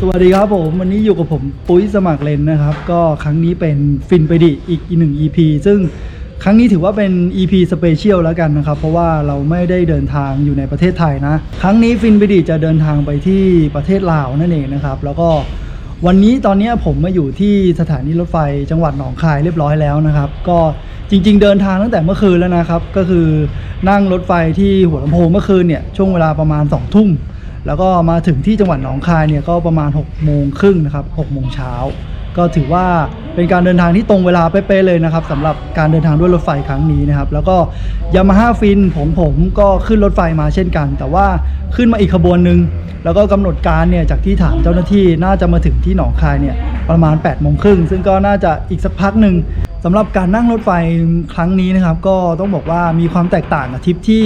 สวัสดีครับผมวันนี้อยู่กับผมปุ้ยสมัครเลนนะครับ ก็ครั้งนี้เป็นฟินไปดิอีกหนึ่ง EP ซึ่งครั้งนี้ถือว่าเป็น EP สเปเชียลแล้วกันนะครับ เพราะว่าเราไม่ได้เดินทางอยู่ในประเทศไทยนะ ครั้งนี้ฟินไปดิจะเดินทางไปที่ประเทศลาวนั่นเองนะครับ แล้วก็วันนี้ตอนนี้ผมมาอยู่ที่สถานีรถไฟจังหวัดหนองคายเรียบร้อยแล้วนะครับ ก็จริง ๆ เดินทางตั้งแต่เมื่อคืนแล้วนะครับ ก็คือนั่งรถไฟที่หัวลำโพงเมื่อคืนเนี่ยช่วงเวลาประมาณ2องทุ่ม แล้วก็มาถึงที่จังหวัดหนองคายเนี่ยก็ประมาณ6โมงครึ่งนะครับหกโมงเช้า ก็ถือว่าเป็นการเดินทางที่ตรงเวลาเป๊ะๆเลยนะครับสำหรับการเดินทางด้วยรถไฟครั้งนี้นะครับ แล้วก็ยามาฮ่าฟินผมผมก็ขึ้นรถไฟมาเช่นกัน แต่ว่าขึ้นมาอีกขบวนหนึ่งแล้วก็กำหนดการเนี่ยจากที่ถามเจ้าหน้าที่น่าจะมาถึงที่หนองคายเนี่ยประมาณ8โมงครึ่งซึ่งก็น่าจะอีกสักพักหนึ่งสำหรับการนั่งรถไฟครั้งนี้นะครับ ก็ต้องบอกว่ามีความแตกต่างกับทริปที่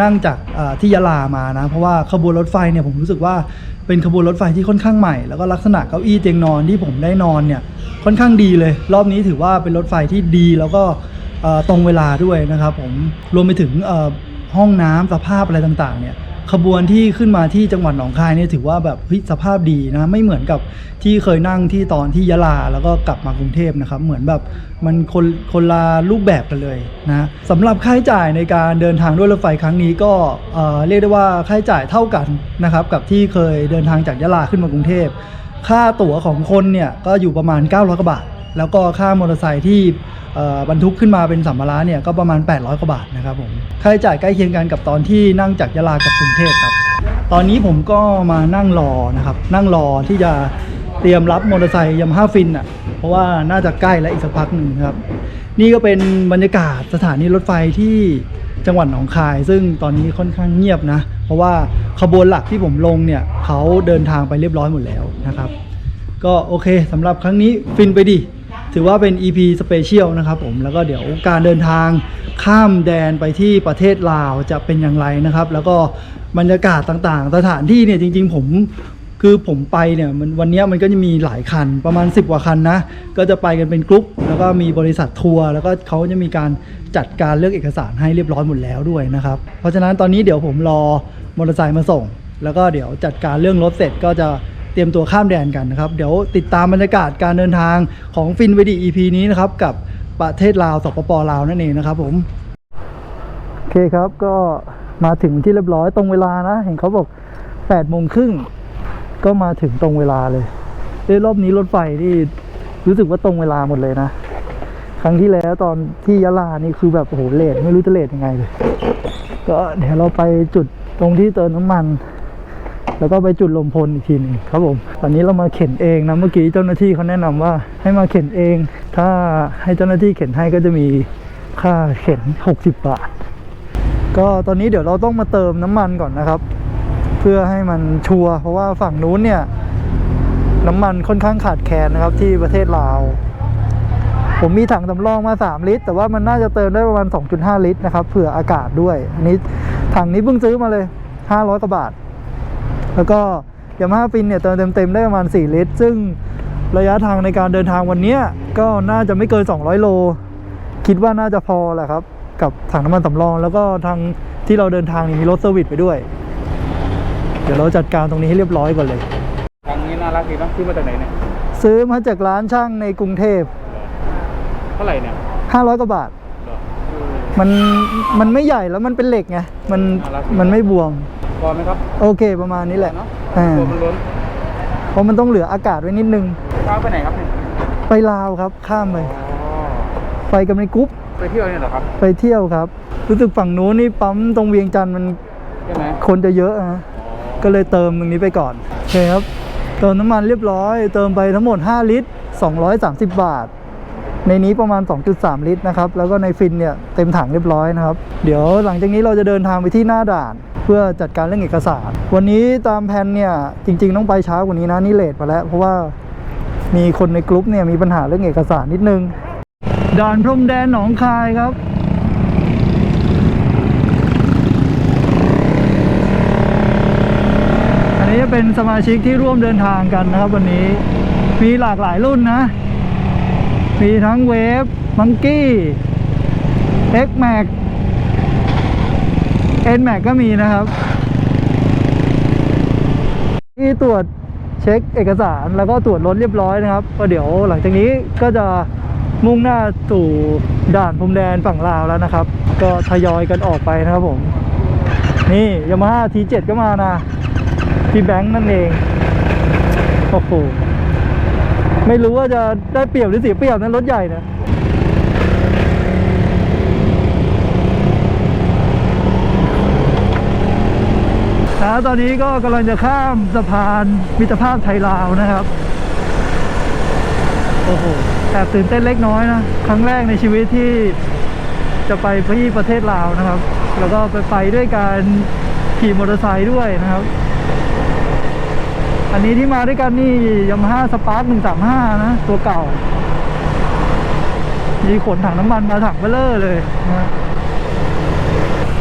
นั่งจากที่ยะลามานะเพราะว่าขบวนรถไฟเนี่ยผมรู้สึกว่า เป็นขบวนรถไฟที่ค่อนข้างใหม่ แล้วก็ลักษณะเก้าอี้เตียงนอนที่ผมได้นอนเนี่ยค่อนข้างดีเลย รอบนี้ถือว่าเป็นรถไฟที่ดีแล้วก็ตรงเวลาด้วยนะครับผมรวมไปถึงห้องน้ำสภาพอะไรต่างๆเนี่ย ขบวนที่ขึ้นมาที่จังหวัดหนองคายเนี่ยถือว่าแบบสภาพดีนะไม่เหมือนกับที่เคยนั่งที่ตอนที่ยะลาแล้วก็กลับมากรุงเทพนะครับ เหมือนแบบมันคนคนละรูปแบบกันเลยนะสำหรับค่าใช้จ่ายในการเดินทางด้วยรถไฟครั้งนี้ก็เอ่อเรียกได้ว่าค่าใช้จ่ายเท่ากันนะครับกับที่เคยเดินทางจากยะลาขึ้นมากรุงเทพค่าตั๋วของคนเนี่ยก็อยู่ประมาณ 900กว่าบาท แล้วก็ค่ามอเตอร์ไซค์ที่บรรทุกขึ้นมาเป็นสัมภาระเนี่ยก็ประมาณ 800กว่าบาทนะครับผมค่าใช้จ่ายใกล้เคียงกันกับตอนที่นั่งจากยะลากับกรุงเทพครับ ตอนนี้ผมก็มานั่งรอนะครับ นั่งรอที่จะเตรียมรับมอเตอร์ไซค์ยามาฮ่าฟินอะเพราะว่าน่าจะใกล้แล้วอีกสักพักหนึ่งครับ นี่ก็เป็นบรรยากาศสถานีรถไฟที่จังหวัดหนองคาย ซึ่งตอนนี้ค่อนข้างเงียบนะ เพราะว่าขบวนหลักที่ผมลงเนี่ยเขาเดินทางไปเรียบร้อยหมดแล้วนะครับ ก็โอเคสำหรับครั้งนี้ฟินไปดิ ถือว่าเป็น EP สเปเชียลนะครับผมแล้วก็เดี๋ยวการเดินทางข้ามแดนไปที่ประเทศลาวจะเป็นอย่างไรนะครับ แล้วก็บรรยากาศต่างๆ สถานที่เนี่ยจริง ๆ ผมคือผมไปเนี่ยมันวันนี้มันก็จะมีหลายคันประมาณ 10 กว่าคันนะ ก็จะไปกันเป็นกรุ๊ปแล้วก็มีบริษัททัวร์แล้วก็เขาจะมีการจัดการเรื่องเอกสารให้เรียบร้อยหมดแล้วด้วยนะครับ เพราะฉะนั้นตอนนี้เดี๋ยวผมรอมอเตอร์ไซค์มาส่ง แล้วก็เดี๋ยวจัดการเรื่องรถเสร็จก็จะ ตรียมตัวข้ามแดนกันนะครับ เดี๋ยวติดตามบรรยากาศการเดินทางของฟินวดี EP นี้นะครับ กับประเทศลาวสปปลาวนั่นเองนะครับผมโอเคครับก็มาถึงที่เรียบร้อยตรงเวลานะ เห็นเขาบอก8โมงครึ่งก็มาถึงตรงเวลาเลยเอ้รอบนี้รถไฟที่รู้สึกว่าตรงเวลาหมดเลยนะ ครั้งที่แล้วตอนที่ยะลานี่คือแบบโอ้โหเลทไม่รู้จะเลทยังไงเลย ก็เดี๋ยวเราไปจุดตรงที่เติมน้ำมัน แล้วก็ไปจุดลมพลอีกทีหนึงครับผมตอนนี้เรามาเข็นเองนะเมื่อกี้เจ้าหน้าที่เขาแนะนำว่าให้มาเข็นเอง ถ้าให้เจ้าหน้าที่เข็นให้ก็จะมีค่าเข็น 60 บาท ก็ตอนนี้เดี๋ยวเราต้องมาเติมน้ำมันก่อนนะครับ เพื่อให้มันชัวร์เพราะว่าฝั่งนู้นเนี่ยน้ำมันค่อนข้างขาดแคลนนะครับที่ประเทศลาวผมมีถังสำรองมา 3 ลิตร แต่ว่ามันน่าจะเติมได้ประมาณ 2.5 ลิตรนะครับเผื่ออากาศด้วย อันนี้ถังนี้เพิ่งซื้อมาเลย 500กว่าบาท แล้วก็ยามาฮ่าฟินเนี่ยเติมเต็มๆได้ประมาณ 4 ลิตร ซึ่งระยะทางในการเดินทางวันเนี้ยก็น่าจะไม่เกิน 200 โล คิดว่าน่าจะพอแหละครับ กับถังน้ำมันสำรอง แล้วก็ทางที่เราเดินทางนี่มีรถเซอร์วิสไปด้วย เดี๋ยวเราจัดการตรงนี้ให้เรียบร้อยก่อนเลยครั้งนี้น่ารักดีเนอะซื้อมาจากไหนเนี่ยซื้อมาจากร้านช่างในกรุงเทพเท่าไหร่เนี่ย500กว่าบาทเหรอเออมันมันไม่ใหญ่แล้วมันเป็นเหล็กไงมันน่ารักดีมันไม่บวม พอไหมครับโอเคประมาณนี้แหละเนาะอ่าตัวมันล้นเพราะมันต้องเหลืออากาศไว้นิดนึงข้าวไปไหนครับเนี่ยไปลาวครับ ข้ามไปอ๋อไปกันในกรุ๊ปไปเที่ยวเนี่ยเหรอครับ ไปเที่ยวครับ รู้สึกฝั่งนู้นนี่ปั๊มตรงเวียงจันทร์มันใช่ไหมคนจะเยอะนะอ๋อก็เลยเติมตรงนี้ไปก่อนโอเคครับ เติมน้ำมันเรียบร้อย เติมไปทั้งหมด 5 ลิตร 230 บาท ในนี้ประมาณ 2.3 ลิตรนะครับ แล้วก็ในฟินเนี่ยเต็มถังเรียบร้อยนะครับ เดี๋ยวหลังจากนี้เราจะเดินทางไปที่หน้าด่าน เพื่อจัดการเรื่องเอกสาร วันนี้ตามแผนเนี่ยจริง ๆ ต้องไปช้ากว่านี้นะนี่เลทมาแล้ว เพราะว่ามีคนในกลุ่มเนี่ยมีปัญหาเรื่องเอกสารนิดนึง ด่านพรมแดนหนองคายครับอันนี้เป็นสมาชิกที่ร่วมเดินทางกันนะครับวันนี้มีหลากหลายรุ่นนะ มีทั้งเวฟมังกี้ X Max N Max ก็มีนะครับ ที่ตรวจเช็คช็คเอกสารแล้วก็ตรวจรถเรียบร้อยนะครับก็เดี๋ยวหลังจากนี้ก็จะมุ่งหน้าสู่ด่านพรมแดนฝั่งลาวแล้วนะครับ ก็ทยอยกันออกไปนะครับผม นี่ยามาฮ่าทีเจ็ดก็มานะ พี่แบงค์นั่นเอง โอ้โห ไม่รู้ว่าจะได้เปรียบหรือเสียเปรียบนะรถใหญ่นะนะตอนนี้ก็กำลังจะข้ามสะพานมิตรภาพไทยลาวนะครับ โอ้โหแอบตื่นเต้นเล็กน้อยนะ ครั้งแรกในชีวิตที่จะไปที่ประเทศลาวนะครับ แล้วก็ไปไปด้วยการขี่มอเตอร์ไซค์ด้วยนะครับ อันนี้ที่มาด้วยกันนี่ยามาฮ่าสปาร์คหนึ่งสามห้านะ ตัวเก่า มีขนถังน้ำมันมาถังเบลเลอร์เลยนะ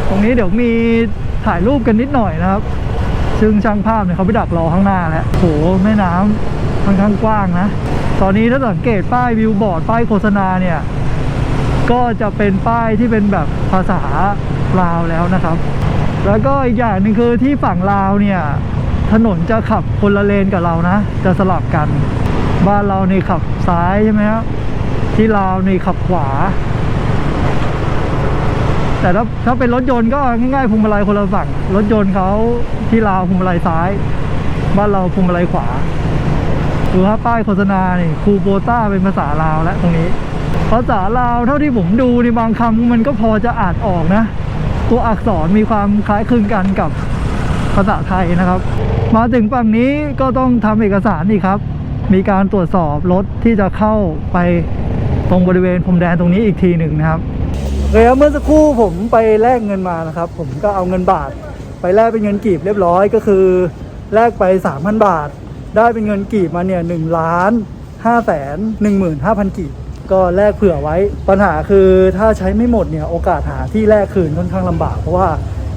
ตรงนี้เดี๋ยวมีถ่ายรูปกันนิดหน่อยนะครับ ซึ่งช่างภาพเนี่ยเขาไปดักรอข้างหน้าแล้วโหแม่น้ำค่อนข้างกว้างนะ ตอนนี้ถ้าสังเกตป้ายวิวบอร์ดป้ายโฆษณาเนี่ย ก็จะเป็นป้ายที่เป็นแบบภาษาลาวแล้วนะครับ แล้วก็อีกอย่างหนึ่งคือที่ฝั่งลาวเนี่ย ถนนจะขับคนละเลนกับเรานะ จะสลับกัน บ้านเราในขับซ้ายใช่ไหมครับที่ลาวในขับขวา แต่ถ้าถ้าเป็นรถยนต์ก็ง่ายๆพวงมาลัยคนละฝั่งรถยนต์เขาที่ลาวพวงมาลัยซ้าย บ้านเราพวงมาลัยขวาดูครับป้ายโฆษณานี่คูโบต้าเป็นภาษาลาวแล้วตรงนี้ภาษาลาวเท่าที่ผมดูในบางคำมันก็พอจะอ่านออกนะ ตัวอักษรมีความคล้ายคลึงกันกับ ภาษาไทยนะครับ มาถึงฝั่งนี้ก็ต้องทำเอกสารอีกครับ มีการตรวจสอบรถที่จะเข้าไปตรงบริเวณพรมแดนตรงนี้อีกทีหนึ่งนะครับเรับเมื่อสักครู่ผมไปแลกเงินมานะครับ ผมก็เอาเงินบาท ไปแลกเป็นเงินกีบเรียบร้อยก็คือ แลกไป 3,000 บาท ได้เป็นเงินกีบมาเนี่ยหนึ่งล้านห้าแสนหนึ่งหมื่นห้าพันกีบก็แลกเผื่อไว้ ปัญหาคือถ้าใช้ไม่หมดเนี่ยโอกาสหาที่แลกคืนค่อนข้างลำบาก เพราะว่า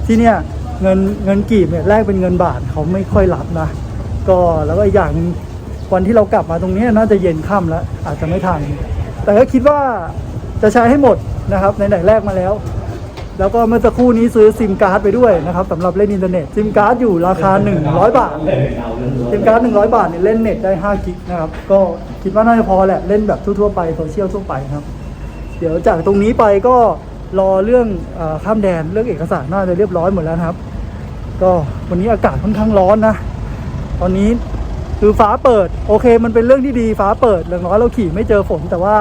ที่เนี่ย เงินเงินกีบเนี่ยแลกเป็นเงินบาทเขาไม่ค่อยรับนะ ก็แล้วก็อีกอย่างหนึ่งวันที่เรากลับมาตรงนี้น่าจะเย็นค่ำแล้ว อาจจะไม่ทัน แต่ก็คิดว่าจะใช้ให้หมดนะครับในไหนแรกมาแล้ว แล้วก็เมื่อสักครู่นี้ซื้อซิมการ์ดไปด้วยนะครับสำหรับเล่นอินเทอร์เน็ตซิมการ์ดอยู่ราคา 100 บาทซิมการ์ด100 บาทเนี่ยเล่นเน็ตได้5กิกนะครับก็คิดว่าน่าจะพอแหละเล่นแบบทั่วๆไปโซเชียลทั่วไปครับ เดี๋ยวจากตรงนี้ไปก็ รอเรื่องเออข้ามแดนเรื่องเอกสารน่าจะเรียบร้อยหมดแล้วนะครับ ก็วันนี้อากาศค่อนข้างร้อนนะ ตอนนี้คือฟ้าเปิด โอเค มันเป็นเรื่องที่ดีฟ้าเปิดอย่างน้อยเราขี่ไม่เจอฝนแต่ว่า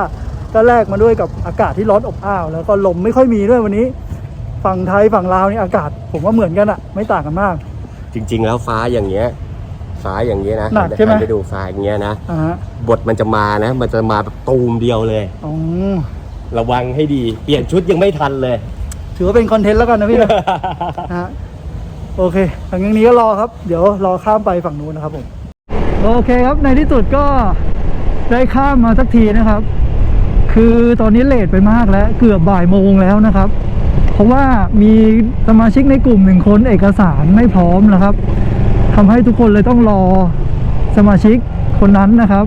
ก็แลกมาด้วยกับอากาศที่ร้อนอบอ้าว แล้วก็ลมไม่ค่อยมีด้วยวันนี้ ฝั่งไทยฝั่งลาวนี่อากาศ ผมว่าเหมือนกันอะไม่ต่างกันมาก จริง ๆ แล้วฟ้าอย่างเงี้ยฟ้าอย่างเงี้ยนะหนักใช่ไหมไปดูฟ้าอย่างเงี้ยนะอ่าฮะบทมันจะมานะ มันจะมาแบบตูมเดียวเลยอ๋อ ระวังให้ดี เปลี่ยนชุดยังไม่ทันเลย ถือว่าเป็นคอนเทนต์แล้วกันนะพี่นะนะฮะโอเคหลังจากนี้ก็รอครับ เดี๋ยวรอข้ามไปฝั่งนู้นนะครับผมโอเคครับในที่สุดก็ได้ข้ามมาสักทีนะครับ คือตอนนี้เลทไปมากแล้ว เกือบบ่ายโมงแล้วนะครับ เพราะว่ามีสมาชิกในกลุ่มหนึ่งคนเอกสารไม่พร้อมนะครับทำให้ทุกคนเลยต้องรอสมาชิกคนนั้นนะครับ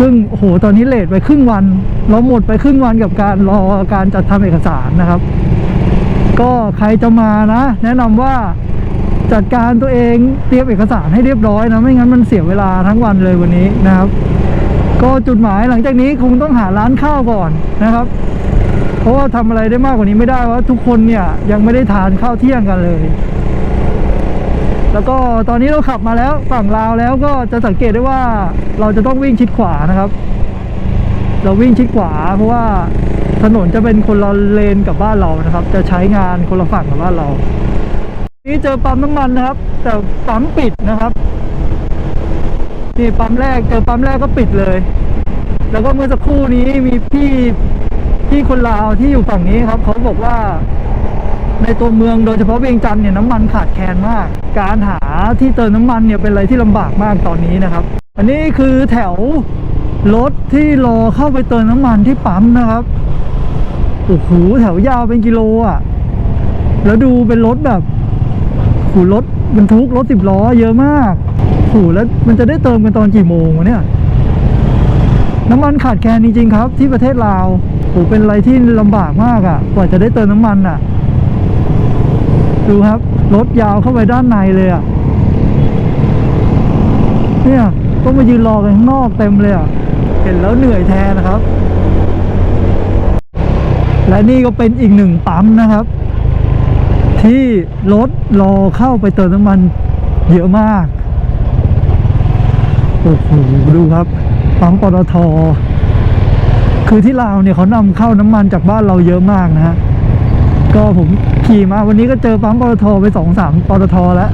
ซึ่งโอ้โหตอนนี้เลทไปครึ่งวัน เราหมดไปครึ่งวันกับการรอการจัดทำเอกสารนะครับ ก็ใครจะมานะ แนะนำว่าจัดการตัวเองเตรียมเอกสารให้เรียบร้อยนะไม่งั้นมันเสียเวลาทั้งวันเลยวันนี้นะครับ ก็จุดหมายหลังจากนี้คงต้องหาร้านข้าวก่อนนะครับ เพราะว่าทำอะไรได้มากกว่านี้ไม่ได้ว่าทุกคนเนี่ยยังไม่ได้ทานข้าวเที่ยงกันเลย แล้วก็ตอนนี้เราขับมาแล้วฝั่งลาวแล้วก็จะสังเกตได้ว่าเราจะต้องวิ่งชิดขวานะครับ เราวิ่งชิดขวา เพราะว่าถนนจะเป็นคนละเลนกับบ้านเรานะครับ จะใช้งานคนละฝั่งกับบ้านเรา นี่เจอปั๊มน้ำมันนะครับ แต่ปั๊มปิดนะครับนี่ปั๊มแรกเจอปั๊มแรกก็ปิดเลย แล้วก็เมื่อสักครู่นี้มีพี่พี่คนลาวที่อยู่ฝั่งนี้ครับเขาบอกว่า ในตัวเมืองโดยเฉพาะเวียงจันทร์เนี่ยน้ำมันขาดแคลนมาก การหาที่เติมน้ำมันเนี่ยเป็นอะไรที่ลำบากมากตอนนี้นะครับ อันนี้คือแถวรถที่รอเข้าไปเติมน้ำมันที่ปั๊มนะครับโอ้โหแถวยาวเป็นกิโลอะ แล้วดูเป็นรถแบบโหูรถบรรทุกรถสิบล้อเยอะมากโหูแล้วมันจะได้เติมกันตอนกี่โมงวะเนี่ยน้ำมันขาดแคลนจริงๆครับ ที่ประเทศลาวโหเป็นอะไรที่ลำบากมากอะ่ะ กว่าจะได้เติมน้ำมันอะ ดูครับ รถยาวเข้าไปด้านในเลยอะ เนี่ยต้องมายืนรอกันข้างนอกเต็มเลยอะ เห็นแล้วเหนื่อยแทนนะครับ และนี่ก็เป็นอีกหนึ่งปั๊มนะครับ ที่รถรอเข้าไปเติมน้ำมันเยอะมาก โอ้โห ดูครับ ปั๊มปตทคือที่ลาวเนี่ยเขานำเข้าน้ำมันจากบ้านเราเยอะมากนะฮะ ก็ผม ขี่มาวันนี้ก็เจอปั๊มปตทไปสองสามปตทแล้ว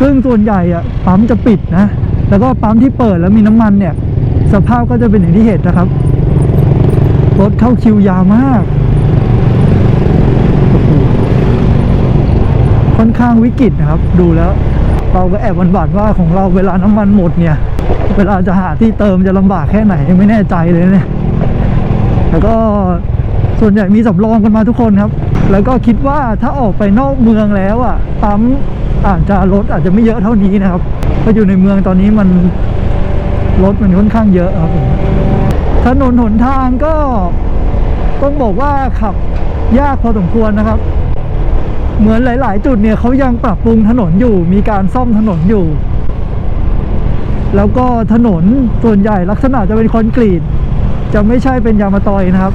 ซึ่งส่วนใหญ่อะปั๊มจะปิดนะ แล้วก็ปั๊มที่เปิดแล้วมีน้ำมันเนี่ย สภาพก็จะเป็นอย่างที่เห็นนะครับ รถเข้าคิวยาวมาก ค่อนข้างวิกฤตนะครับ ดูแล้วเราก็แอบหวั่นๆว่าของเราเวลาน้ำมันหมดเนี่ย เวลาจะหาที่เติมจะลำบากแค่ไหนยังไม่แน่ใจเลยเนี่ย แล้วก็ ส่วนใหญ่มีสำรองกันมาทุกคนครับ แล้วก็คิดว่าถ้าออกไปนอกเมืองแล้วอะปั๊มอาจจะรถอาจจะไม่เยอะเท่านี้นะครับเพราะอยู่ในเมืองตอนนี้มันรถมันค่อนข้างเยอะครับถนนหนทางก็ต้องบอกว่าขับยากพอสมควรนะครับ เหมือนหลาย ๆ จุดเนี่ยเขายังปรับปรุงถนนอยู่ มีการซ่อมถนนอยู่ แล้วก็ถนนส่วนใหญ่ลักษณะจะเป็นคอนกรีต จะไม่ใช่เป็นยางมะตอยนะครับ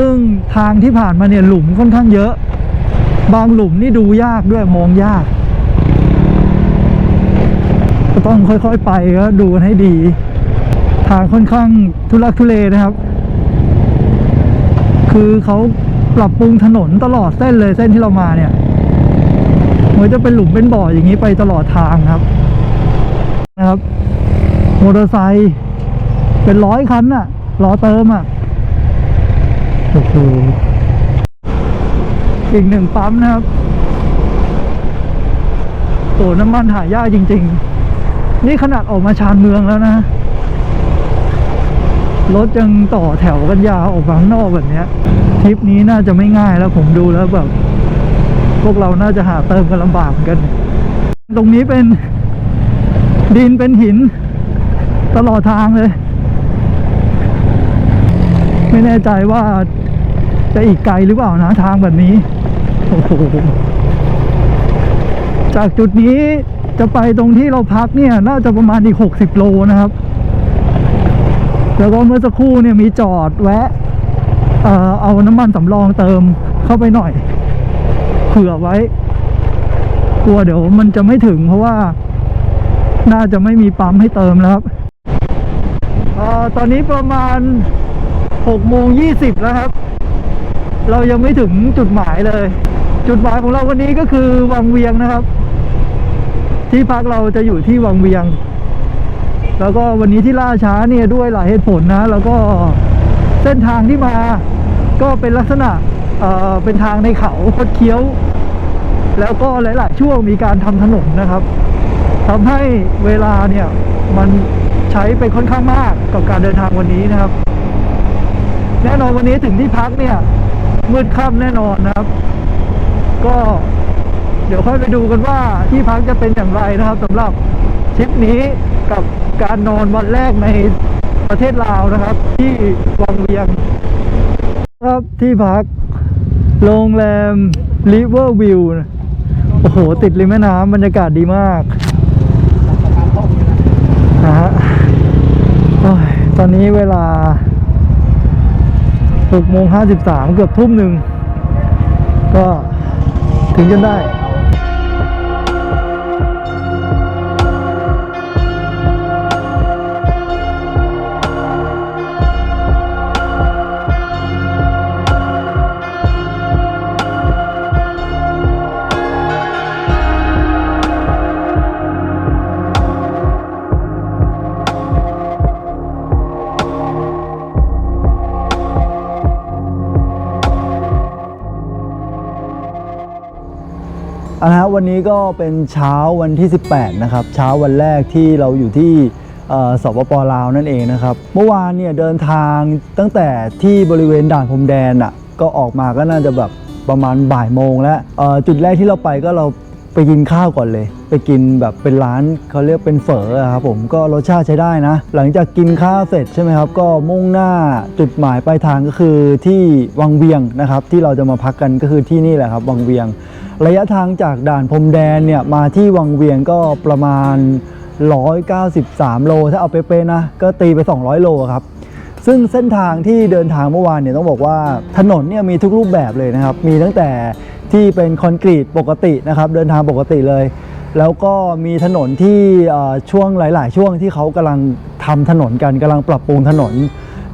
ซึ่งทางที่ผ่านมาเนี่ยหลุมค่อนข้างเยอะ บางหลุมนี่ดูยากด้วยมองยาก ก็ต้องค่อยๆไปก็ดูกันให้ดี ทางค่อนข้างทุลักทุเลนะครับ คือเขาปรับปรุงถนนตลอดเส้นเลยเส้นที่เรามาเนี่ยมือนจะเป็นหลุมเป็นบ่ออย่างนี้ไปตลอดทางครับ นะครับมอเตอร์ไซค์เป็นร้อยคันน่ะรอเติมอะ โอ้โหอีกหนึ่งปั๊มนะครับโอ้น้ำมันหายากจริง ๆ นี่ขนาดออกมาชานเมืองแล้วนะ รถยังต่อแถวกันยาวออกมาข้างนอกแบบนี้ทริปนี้น่าจะไม่ง่ายแล้วผมดูแล้วแบบ พวกเราน่าจะหาเติมกันลำบากเหมือนกัน ตรงนี้เป็นดินเป็นหิน ตลอดทางเลย ไม่แน่ใจว่า จะอีกไกลหรือเปล่านะทางแบบนี้ โอ้โห จากจุดนี้จะไปตรงที่เราพักเนี่ย น่าจะประมาณอีก 60 โลนะครับ แล้วก็เมื่อสักครู่เนี่ยมีจอดแวะ เอ่อเอาน้ำมันสำรองเติมเข้าไปหน่อย เผื่อไว้ กลัวเดี๋ยวมันจะไม่ถึงเพราะว่า น่าจะไม่มีปั๊มให้เติมแล้วครับอตอนนี้ประมาณ6โมง20 แล้วครับ เรายังไม่ถึงจุดหมายเลย จุดหมายของเราวันนี้ก็คือวังเวียงนะครับ ที่พักเราจะอยู่ที่วังเวียง แล้วก็วันนี้ที่ล่าช้าเนี่ยด้วยหลายเหตุผลนะ แล้วก็เส้นทางที่มาก็เป็นลักษณะเอ่อเป็นทางในเขาคดเคี้ยว แล้วก็หลาย ๆ ช่วงมีการทำถนนนะครับทำให้เวลาเนี่ยมันใช้ไปค่อนข้างมากกับการเดินทางวันนี้นะครับ แน่นอนวันนี้ถึงที่พักเนี่ย มืดค่ำแน่นอนนะครับ ก็เดี๋ยวค่อยไปดูกันว่าที่พักจะเป็นอย่างไรนะครับสำหรับทริปนี้กับการนอนวันแรกในประเทศลาวนะครับ ที่วังเวียง ครับที่พักโรงแรม River View โอ้โห ติดริมแม่น้ำบรรยากาศดีมากนะฮะโอ้ยตอนนี้เวลา 6โมง53 เกือบทุ่มหนึ่ง ก็ถึงจนได้ อะนะวันนี้ก็เป็นเช้าวันที่ 18 นะครับ เช้าวันแรกที่เราอยู่ที่สปปลาวนั่นเองนะครับ เมื่อวานเนี่ยเดินทางตั้งแต่ที่บริเวณด่านพรมแดนอะก็ออกมาก็น่าจะแบบประมาณบ่ายโมงแล้วจุดแรกที่เราไปก็เรา ไปกินข้าวก่อนเลย ไปกินแบบเป็นร้านเขาเรียกเป็นเฝอครับผมก็รสชาติใช้ได้นะ หลังจากกินข้าวเสร็จใช่ไหมครับก็มุ่งหน้าจุดหมายปลายทางก็คือที่วังเวียงนะครับ ที่เราจะมาพักกันก็คือที่นี่แหละครับวังเวียง ระยะทางจากด่านพรมแดนเนี่ยมาที่วังเวียงก็ประมาณ 193 โล ถ้าเอาเป๊ะๆนะก็ตีไป 200 โลครับซึ่งเส้นทางที่เดินทางเมื่อวานเนี่ยต้องบอกว่าถนนเนี่ยมีทุกรูปแบบเลยนะครับ มีตั้งแต่ ที่เป็นคอนกรีตปกตินะครับ เดินทางปกติเลย แล้วก็มีถนนที่ช่วงหลาย ๆ ช่วงที่เขากำลังทำถนนกันกำลังปรับปรุงถนน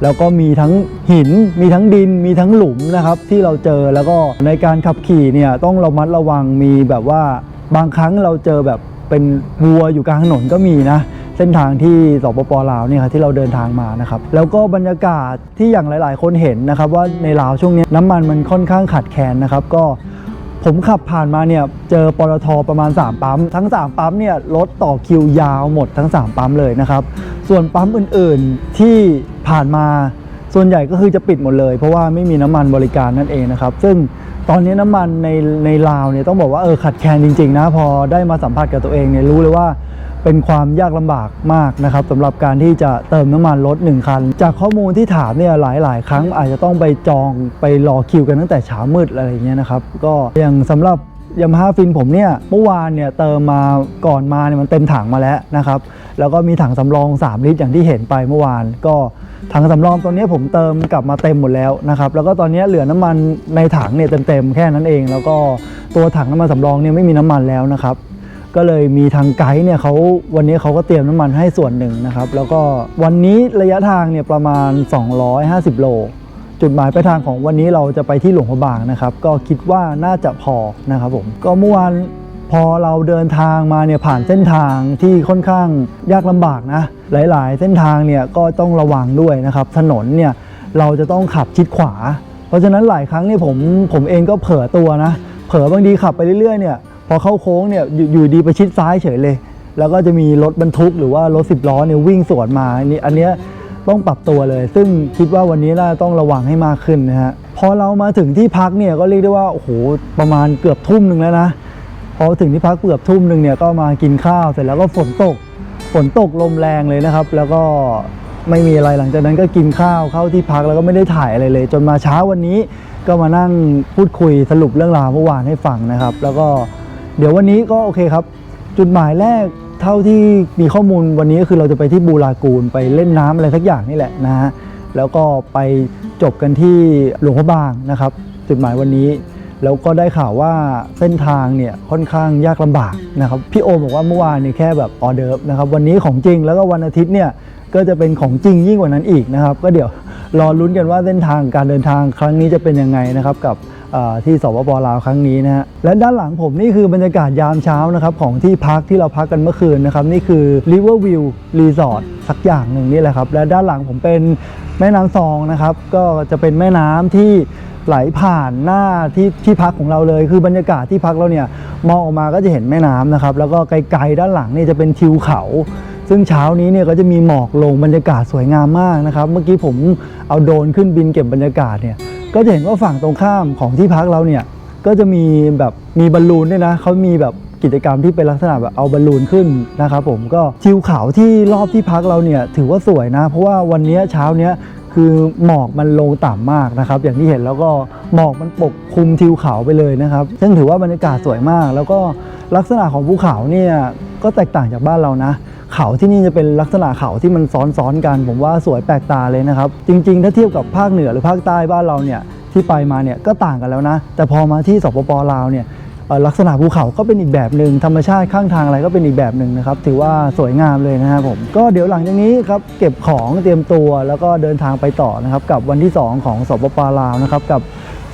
แล้วก็มีทั้งหิน มีทั้งดิน มีทั้งหลุมนะครับ ที่เราเจอแล้วก็ในการขับขี่เนี่ยต้องระมัดระวังมีแบบว่าบางครั้งเราเจอแบบเป็นวัวอยู่กลางถนนก็มีนะเส้นทางที่สปปลาวเนี่ยครับที่เราเดินทางมานะครับแล้วก็บรรยากาศที่อย่างหลาย ๆ คนเห็นนะครับว่าในลาวช่วงนี้น้ำมันมันค่อนข้างขาดแคลนนะครับก็ ผมขับผ่านมาเนี่ยเจอปตทประมาณ 3 ปั๊ม ทั้ง 3 ปั๊มเนี่ยรถต่อคิวยาวหมดทั้ง 3 ปั๊มเลยนะครับ ส่วนปั๊มอื่นๆที่ผ่านมาส่วนใหญ่ก็คือจะปิดหมดเลย เพราะว่าไม่มีน้ำมันบริการนั่นเองนะครับ ซึ่งตอนนี้น้ำมันในในลาวเนี่ยต้องบอกว่าเออขัดแคลนจริงๆนะพอได้มาสัมผัสกับตัวเองเนี่ยรู้เลยว่า เป็นความยากลำบากมากนะครับสำหรับการที่จะเติมน้ำมันรถ1คัน จากข้อมูลที่ถามเนี่ยหลาย ๆ ครั้งอาจจะต้องไปจองไปรอคิวกันตั้งแต่เช้ามืดอะไรเงี้ยนะครับก็อย่างสำหรับยามาฮ่าฟินผมเนี่ยเมื่อวานเนี่ยเติมมาก่อนมาเนี่ยมันเต็มถังมาแล้วนะครับ แล้วก็มีถังสำรอง 3 ลิตรอย่างที่เห็นไปเมื่อวาน ก็ถังสำรองตอนนี้ผมเติมกลับมาเต็มหมดแล้วนะครับ แล้วก็ตอนนี้เหลือน้ำมันในถังเนี่ยเต็มๆแค่นั้นเอง แล้วก็ตัวถังน้ำมันสำรองเนี่ยไม่มีน้ำมันแล้วนะครับ ก็เลยมีทางไกด์เนี่ยเขาวันนี้เขาก็เตรียมน้ำมันให้ส่วนหนึ่งนะครับ แล้วก็วันนี้ระยะทางเนี่ยประมาณ 250 โล จุดหมายปลายทางของวันนี้เราจะไปที่หลวงพระบางนะครับ ก็คิดว่าน่าจะพอนะครับผมก็เมื่อวานพอเราเดินทางมาเนี่ยผ่านเส้นทางที่ค่อนข้างยากลำบากนะ หลายๆ เส้นทางเนี่ยก็ต้องระวังด้วยนะครับ ถนนเนี่ยเราจะต้องขับชิดขวา เพราะฉะนั้นหลายครั้งเนี่ยผมผมเองก็เผลอตัวนะ เผลอบางทีขับไปเรื่อยๆเนี่ย พอเข้าโค้งเนี่ยอยู่อยู่ดีไปชิดซ้ายเฉยเลย แล้วก็จะมีรถบรรทุกหรือว่ารถสิบล้อเนี่ยวิ่งสวนมาอันนี้อันเนี้ยต้องปรับตัวเลย ซึ่งคิดว่าวันนี้น่าต้องระวังให้มากขึ้นนะฮะพอเรามาถึงที่พักเนี่ยก็เรียกได้ว่าโอ้โหประมาณเกือบทุ่มหนึ่งแล้วนะพอถึงที่พักเกือบทุ่มหนึ่งเนี่ยก็มากินข้าวเสร็จแล้วก็ฝนตกฝนตกลมแรงเลยนะครับ แล้วก็ไม่มีอะไรหลังจากนั้นก็กินข้าวเข้าที่พักแล้วก็ไม่ได้ถ่ายอะไรเลย จนมาเช้าวันนี้ก็มานั่งพูดคุยสรุปเรื่องราวเมื่อวานให้ฟังนะครับ แล้วก็ เดี๋ยววันนี้ก็โอเคครับ จุดหมายแรกเท่าที่มีข้อมูลวันนี้ก็คือเราจะไปที่บูรากูลไปเล่นน้ำอะไรสักอย่างนี่แหละนะฮะแล้วก็ไปจบกันที่หลวงพระบางนะครับ จุดหมายวันนี้แล้วก็ได้ข่าวว่าเส้นทางเนี่ยค่อนข้างยากลำบากนะครับพี่โอบอกว่าเมื่อวานเนี่ยแค่แบบออเดิร์ฟนะครับวันนี้ของจริงแล้วก็วันอาทิตย์เนี่ยก็จะเป็นของจริงยิ่งกว่านั้นอีกนะครับ ก็เดี๋ยวรอลุ้นกันว่าเส้นทางการเดินทางครั้งนี้จะเป็นยังไงนะครับกับ ที่สปปลาวครั้งนี้นะฮะและด้านหลังผมนี่คือบรรยากาศยามเช้านะครับของที่พักที่เราพักกันเมื่อคืนนะครับนี่คือ River View Resort สักอย่างหนึ่งนี่แหละครับและด้านหลังผมเป็นแม่น้ำซองนะครับก็จะเป็นแม่น้ำที่ ไหลผ่านหน้าที่ที่พักของเราเลย คือบรรยากาศที่พักเราเนี่ยมองออกมาก็จะเห็นแม่น้ำนะครับ แล้วก็ไกลๆด้านหลังเนี่ยจะเป็นทิวเขา ซึ่งเช้านี้เนี่ยก็จะมีหมอกลงบรรยากาศสวยงามมากนะครับ เมื่อกี้ผมเอาโดรนขึ้นบินเก็บบรรยากาศเนี่ยก็จะเห็นว่าฝั่งตรงข้ามของที่พักเราเนี่ยก็จะมีแบบมีบอลลูนด้วยนะเขามีแบบกิจกรรมที่เป็นลักษณะแบบเอาบอลลูนขึ้นนะครับผมก็ทิวเขาที่รอบที่พักเราเนี่ยถือว่าสวยนะ เพราะว่าวันนี้เช้าเนี้ย คือหมอกมันลงต่ำมากนะครับ อย่างที่เห็นแล้วก็หมอกมันปกคลุมทิวเขาไปเลยนะครับ ซึ่งถือว่าบรรยากาศสวยมาก แล้วก็ลักษณะของภูเขาเนี่ยก็แตกต่างจากบ้านเรานะ เขาที่นี่จะเป็นลักษณะเขาที่มันซ้อนๆกัน ผมว่าสวยแปลกตาเลยนะครับ จริง ๆ ถ้าเทียบกับภาคเหนือหรือภาคใต้บ้านเราเนี่ยที่ไปมาเนี่ยก็ต่างกันแล้วนะ แต่พอมาที่สปปลาวเนี่ย ลักษณะภูเขาก็เป็นอีกแบบหนึ่งธรรมชาติข้างทางอะไรก็เป็นอีกแบบหนึ่งนะครับถือว่าสวยงามเลยนะครับผมก็เดี๋ยวหลังจากนี้ครับเก็บของเตรียมตัวแล้วก็เดินทางไปต่อนะครับกับวันที่ 2 ของสปปลาวนะครับกับ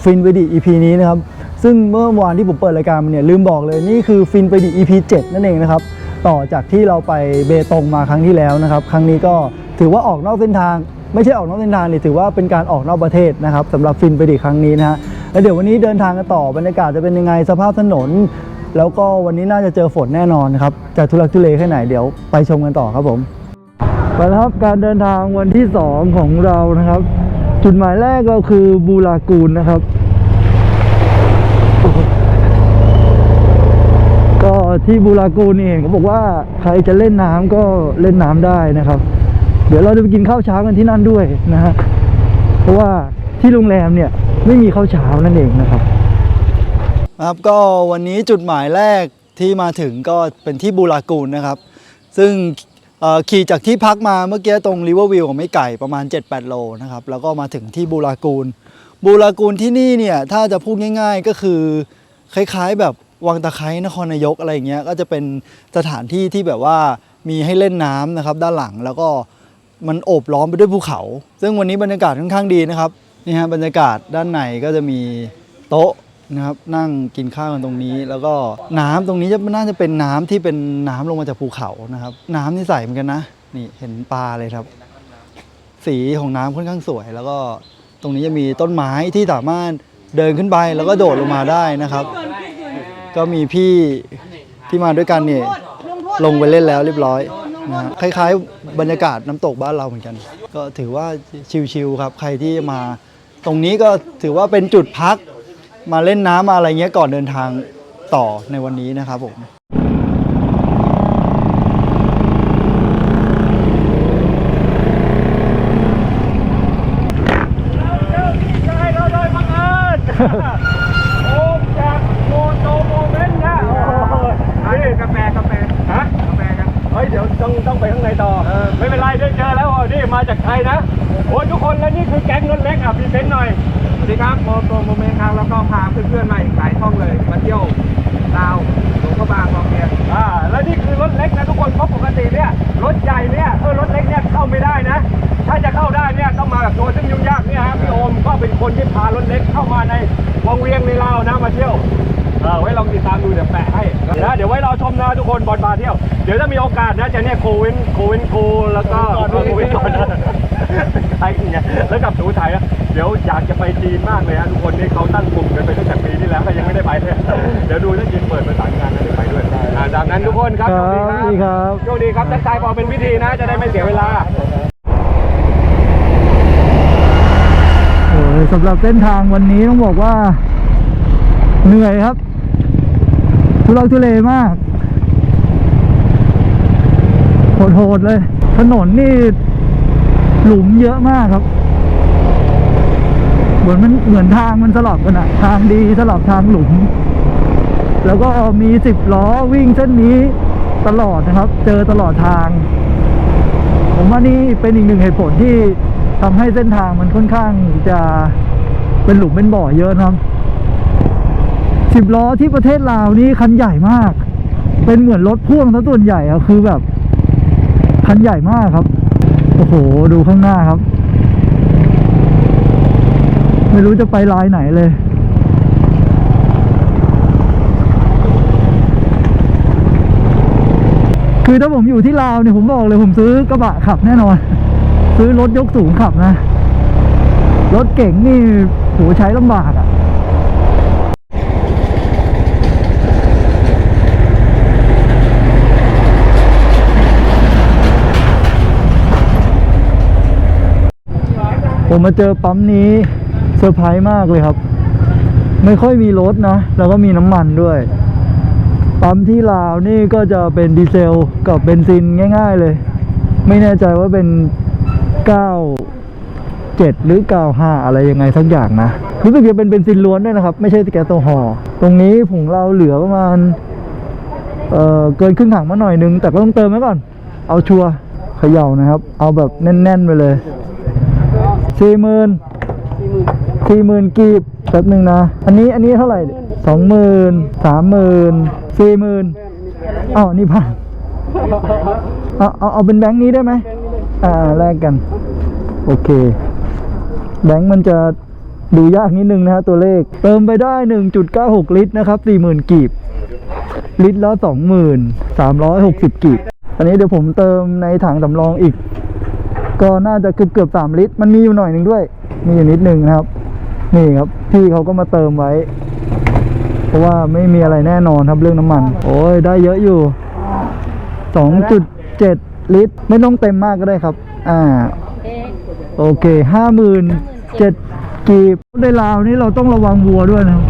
ฟินไปดี EP นี้นะครับซึ่งเมื่อวานที่ผมเปิดรายการมาเนี่ยลืมบอกเลยนี่คือฟินไปดี EP 7 นั่นเองนะครับต่อจากที่เราไปเบตงมาครั้งที่แล้วนะครับ ครั้งนี้ก็ถือว่าออกนอกเส้นทาง ไม่ใช่ออกนอกเส้นทางนี่ถือว่าเป็นการออกนอกประเทศนะครับสำหรับฟินไปดีครั้งนี้นะฮะแล้วเดี๋ยววันนี้เดินทางกันต่อบรรยากาศจะเป็นยังไงสภาพถนน แล้วก็วันนี้น่าจะเจอฝนแน่นอนครับจะทุลักทุเลแค่ไหนเดี๋ยวไปชมกันต่อครับผมไปแล้วครับการเดินทางวันที่ 2 ของเรานะครับ จุดหมายแรกเราคือบูรากูลนะครับ ก็ที่บูรากูนี่เองเขาบอกว่าใครจะเล่นน้ำก็เล่นน้ำได้นะครับ เดี๋ยวเราจะไปกินข้าวเช้ากันที่นั่นด้วยนะฮะเพราะว่าที่โรงแรมเนี่ยไม่มีข้าวเช้านั่นเองนะครับครับก็วันนี้จุดหมายแรกที่มาถึงก็เป็นที่บูรากูนนะครับ ซึ่งขี่จากที่พักมาเมื่อกี้ตรงริเวอร์วิวของไม่ไก่ประมาณ 7-8 โลนะครับแล้วก็มาถึงที่บูรากูนบูรากูนที่นี่เนี่ยถ้าจะพูดง่าย ๆก็คือคล้ายๆ แบบวังตะไคร้นครนายกอะไรอย่างเงี้ยก็จะเป็นสถานที่ที่แบบว่ามีให้เล่นน้ำนะครับด้านหลังแล้วก็ มันโอบล้อมไปด้วยภูเขา ซึ่งวันนี้บรรยากาศค่อนข้างดีนะครับนี่ฮะบรรยากาศด้านในก็จะมีโต๊ะนะครับนั่งกินข้าวกันตรงนี้ แล้วก็น้ำตรงนี้จะน่าจะเป็นน้ำที่เป็นน้ำลงมาจากภูเขานะครับน้ำนี่ใสเหมือนกันนะนี่เห็นปลาเลยครับ สีของน้ำค่อนข้างสวย แล้วก็ตรงนี้จะมีต้นไม้ที่สามารถเดินขึ้นไปแล้วก็โดดลงมาได้นะครับ ก็มีพี่ที่มาด้วยกันเนี่ยลงไปเล่นแล้วเรียบร้อย นะคล้ายๆ บรรยากาศน้ำตกบ้านเราเหมือนกัน ก็ถือว่าชิลๆครับ ใครที่มา ตรงนี้ก็ถือว่าเป็นจุดพัก มาเล่นน้ำมาอะไรเงี้ยก่อนเดินทางต่อในวันนี้นะครับผม ได้เราโดยบังเอิญโอ้จากโมโตโมเมนต์นะโอ้นี่กาแฟกาแฟฮะกาแฟกันเฮ้ยเดี๋ยวต้องต้องไปข้างในต่อไม่เป็นไรได้เจอแล้วอ๋อนี่มาจากไทยนะโอ้ยทุกคนแล้วนี่คือแก๊งรถเล็กอะพรีเซนต์หน่อยสวัสดีครับโมโตโมเมนต์ครับแล้วก็พาเพื่อนๆมาอีกหลายช่องเลยมาเที่ยวลาวหลวงพระบางบางเพียอ่าแล้วนี่คือรถเล็กนะทุกคนเพราะปกติเนี่ยรถใหญ่เนี่ยเออรถเล็กเนี่ยเข้าไม่ได้นะ ถ้าจะเข้าได้เนี่ยต้องมากับตัวซึ่งยุ่งยากเนี่ยฮะพี่โอมก็เป็น คนที่พารถเล็กเข้ามาในวังเวียงในลาวนะมาเที่ยวเออไว้ลองติดตามดูเดี๋ยวแปะให้นะเดี๋ยวไว้รอชมนะทุกคนบอลมาเที่ยว เดี๋ยวถ้ามีโอกาสนะจะเนี่ยโควินโควินโคแล้วก็โควินก่อนไทยเนี่ยแล้วกับสูไทยนะเดี๋ยวอยากจะไปจีนมากเลยฮะทุกคนนี่เขาตั้งกลุ่มกันไปตั้งแต่ปีที่แล้วก็ยังไม่ได้ไปเลยเดี๋ยวดูถ้าจีนเปิดประสานงานนะเดี๋ยวไปด้วยดังนั้นทุกคนครับโชคสวัสดีครับโชคดีครับทักทายพอเป็นพิธีนะจะได้ไม่เสียเวลา โอ้ย สำหรับเส้นทางวันนี้ต้องบอกว่า เหนื่อยครับ ทุลักทุเลมากโหดๆเลย ถนนนี่หลุมเยอะมากครับ เหมือนมันเหมือนทางมันสลับกันอะทางดีสลับทางหลุม แล้วก็มีสิบล้อวิ่งเส้นนี้ตลอดนะครับ เจอตลอดทาง ผมว่านี่เป็นอีกหนึ่งเหตุผลที่ ทำให้เส้นทางมันค่อนข้างจะเป็นหลุมเป็นบ่อเยอะนะครับสิบล้อที่ประเทศลาวนี่คันใหญ่มาก เป็นเหมือนรถพ่วงซะส่วนใหญ่อะคือแบบ คันใหญ่มากครับ โอ้โห ดูข้างหน้าครับ ไม่รู้จะไปลายไหนเลยคือถ้าผมอยู่ที่ลาวเนี่ยผมบอกเลยผมซื้อกระบะขับแน่นอน ซื้อรถยกสูงขับนะ รถเก่งนี่โหใช้ลำบากอะ่ะผมมาเจอปั๊มนี้เซอร์ไพรส์มากเลยครับ ไม่ค่อยมีรถนะ แล้วก็มีน้ำมันด้วย ปั๊มที่ลาวนี่ก็จะเป็นดีเซลกับเบนซินง่าย ๆเลย ไม่แน่ใจว่าเป็น 97 หรือ 95 อะไรยังไงสักอย่างนะ รู้สึกจะเป็นเบนซินล้วนด้วยนะครับ ไม่ใช่แก๊สโซฮอล์ตรงนี้ผงเราเหลือประมาณเอ่อเกินครึ่งถังมาหน่อยนึง แต่ก็ต้องเติมไว้ก่อน เอาชัวร์เขย่านะครับ เอาแบบแน่นๆไปเลยสี่หมื่นสี่หมื่นกีบแป๊บหนึ่งนะ อันนี้อันนี้เท่าไหร่สองหมื่นสามหมื่นสี่หมื่นอ้าวนี่พันเอาเอาเอาเป็นแบงค์นี้ได้ไหม อ่าแลกกัน โอเค แบงค์มันจะดูยากนิดนึงนะฮะตัวเลข เติมไปได้ 1.96 ลิตรนะครับ 40,000 กีบ ลิตรละ20,360 กีบ อันนี้เดี๋ยวผมเติมในถังสำรองอีก ก็น่าจะเกือบเกือบสามลิตร มันมีอยู่หน่อยหนึ่งด้วย มีอยู่นิดนึงนะครับ นี่ครับพี่เขาก็มาเติมไว้ เพราะว่าไม่มีอะไรแน่นอนครับเรื่องน้ำมัน โอ้ยได้เยอะอยู่ 2.7 ลิตร ไม่ต้องเต็มมากก็ได้ครับ อ่า โอเคห้าหมื่นเจ็ดกีบในลาวนี่เราต้องระวังวัวด้วยนะครับ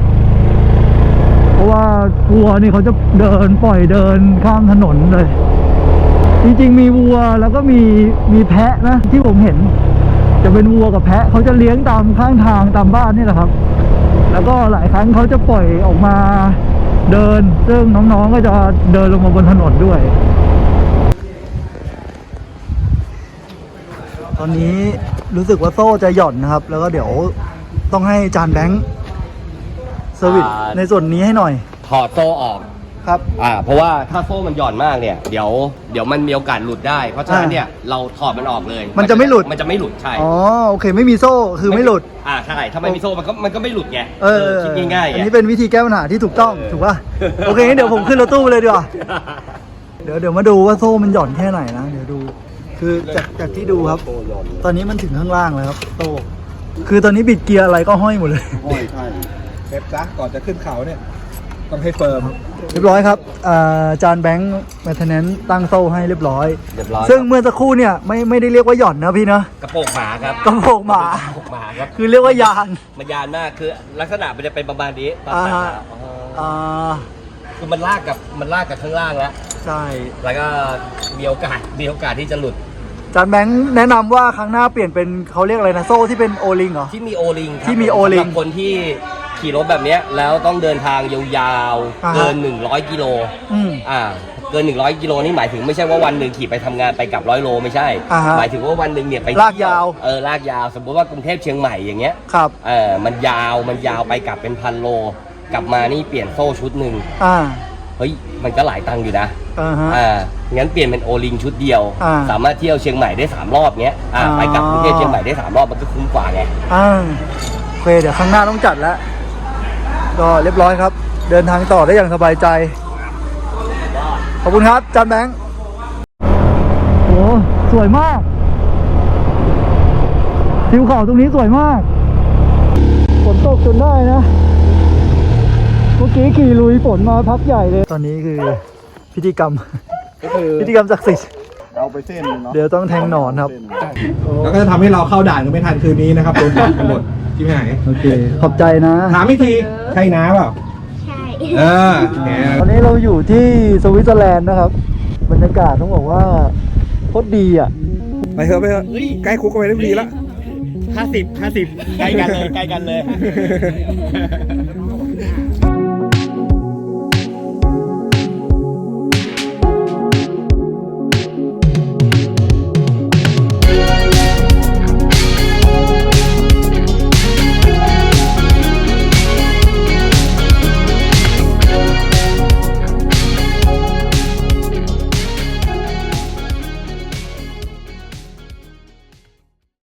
ผราะว่าวัวนี่เขาจะเดินปล่อยเดินข้ามถนนเลย จริงๆมีวัวแล้วก็มีมีแพะนะ ที่ผมเห็น จะเป็นวัวกับแพะเขาจะเลี้ยงตามข้างทางตามบ้านนี่แหละครับ แล้วก็หลายครั้งเขาจะปล่อยออกมาเดิน ซึ่งน้องๆก็จะเดินลงมาบนถนนด้วย ตอนนี้รู้สึกว่าโซ่จะหย่อนนะครับ แล้วก็เดี๋ยวต้องให้จานแบงค์เซอร์วิสอ่า ในส่วนนี้ให้หน่อยถอดโซ่ออก ครับ อ่า เพราะว่าถ้าโซ่มันหย่อนมากเนี่ย เดี๋ยว เดี๋ยวมันมีโอกาสหลุดได้ เพราะฉะนั้นเนี่ย เราถอดมันออกเลยมันจะไม่หลุด มันจะไม่หลุด ใช่อ๋อโอเค ไม่มีโซ่คือไม่หลุด อ่า ใช่ ถ้าไม่มีโซ่มันก็ มันก็ไม่หลุดไงเออคิดง่ายๆอันไง นี้เป็นวิธีแก้ปัญหาที่ถูกต้องเออ ถูกป่ะโอเคงั้นเดี๋ยวผมขึ้นรถตู้ไปเลยดีกว่าเดี๋ยวเดี๋ยวมาดูว่าโซ่มันหย่อนแค่ไหนนะเดี๋ยวดู คือจากจากที่ดูครับ ตอนนี้มันถึงข้างล่างแล้วครับโซ่คือตอนนี้บิดเกียร์อะไรก็ห้อยหมดเลยห้อยใช่เซฟซะก่อนจะขึ้นเขาเนี่ย ต้องให้เฟิร์ม เรียบร้อยครับอ่าจานแบงค์แมทเนนตั้งโซ่ให้เรียบร้อย เรียบร้อยซึ่งเมื่อสักครู่เนี่ยไม่ไม่ได้เรียกว่าหย่อนนะพี่นะกระโปรงหมาครับกระโปรงหมา กระโปรงหมาครับคือเรียกว่ายานมันยานมากคือลักษณะมันจะเป็นประมาณนี้ตอนอ่าตัดฮะอะอ๋ออ่าคือมันลากกับมันลากกับข้างล่างแล้ว ใช่ แล้วก็มีโอกาสมีโอกาสที่จะหลุด จานแบงค์แนะนำว่าครั้งหน้าเปลี่ยนเป็นเขาเรียกอะไรนะ โซ่ที่เป็นโอลิงเหรอ ที่มีโอลิงครับที่มีโอลิงสำหรับคนที่ขี่รถแบบเนี้ยแล้วต้องเดินทางยาวอ่าฮะๆเกิน 100กิโลอืม อ่าเกิน 100กิโลนี่หมายถึงไม่ใช่ว่าวันหนึ่งขี่ไปทำงานไปกลับร้อยโลไม่ใช่ อ่าฮะหมายถึงว่าวันหนึ่งเนี่ยไปลากยาว เออลากยาว สมมติว่ากรุงเทพเชียงใหม่อย่างเงี้ย ครับ เออมันยาว มันยาวไปกลับเป็นพันโล กลับมานี่เปลี่ยนโซ่ชุดหนึ่ง อ่าเฮ้ยมันก็หลายตังค์อยู่นะอ่าฮะ อ่างั้นเปลี่ยนเป็นโอลิงชุดเดียว อ่า สามารถเที่ยวเชียงใหม่ได้3รอบเงี้ยอ่าอ๋อไปกลับกรุงเทพเชียงใหม่ได้3รอบมันก็คุ้มกว่าไง อ่าโอเคเดี๋ยวครั้งหน้าต้องจัดแล้ว ก็เรียบร้อยครับ เดินทางต่อได้อย่างสบายใจ ขอบคุณครับจานแบงค์โอ้สวยมากทิวเขาตรงนี้สวยมากฝนตกจนได้นะเมื่อกี้ขี่ลุยฝนมาพักใหญ่เลย ตอนนี้คือพิธีกรรม ก็คือพิธีกรรมศักดิ์สิทธิ์ เอาไปเส้นเนาะเดี๋ยวต้องแทงหนอนครับ แล้วก็จะทำให้เราเข้าด่านกันไม่ทันคืนนี้นะครับโดนจับกันหมดที่ไหนโอเค ขอบใจนะถามอีกทีใช่น้าเปล่าใช่เออแหมตอนนี้เราอยู่ที่สวิตเซอร์แลนด์นะครับ บรรยากาศต้องบอกว่าโคตรดีอะ ไปเถอะไปเถอะใกล้คุกก็ไปได้ดีละ50 50ใกล้กันเลยใกล้กันเลย